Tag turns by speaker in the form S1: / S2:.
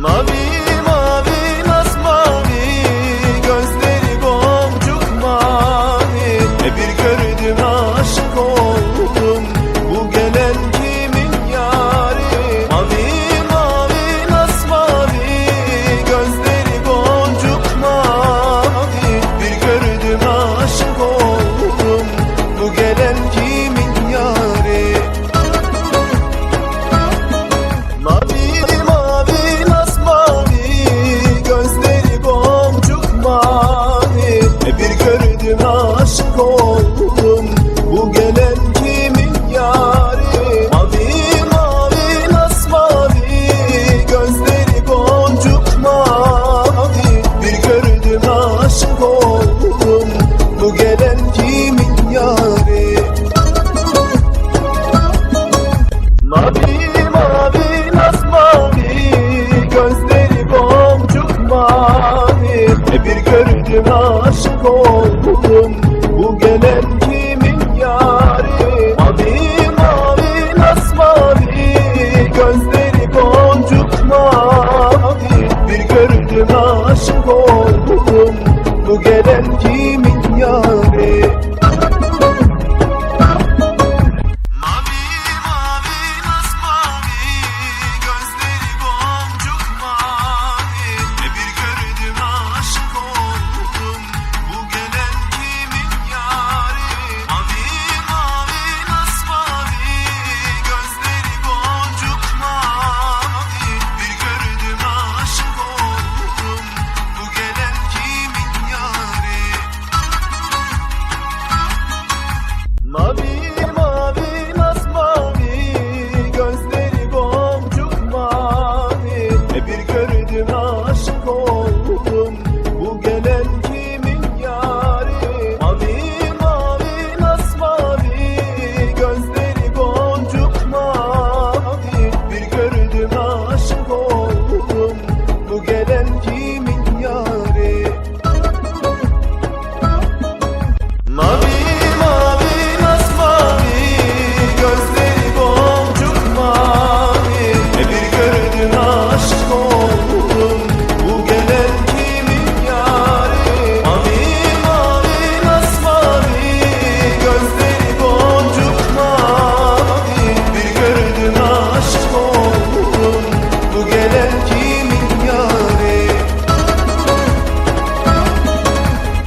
S1: Mavi gördüm aşık oldum. Bu gelen kimin yari Mavi mavi masmavi Gözleri boncuk mavi. Bir gördüm aşık oldum. Bu gelen kimin yari and.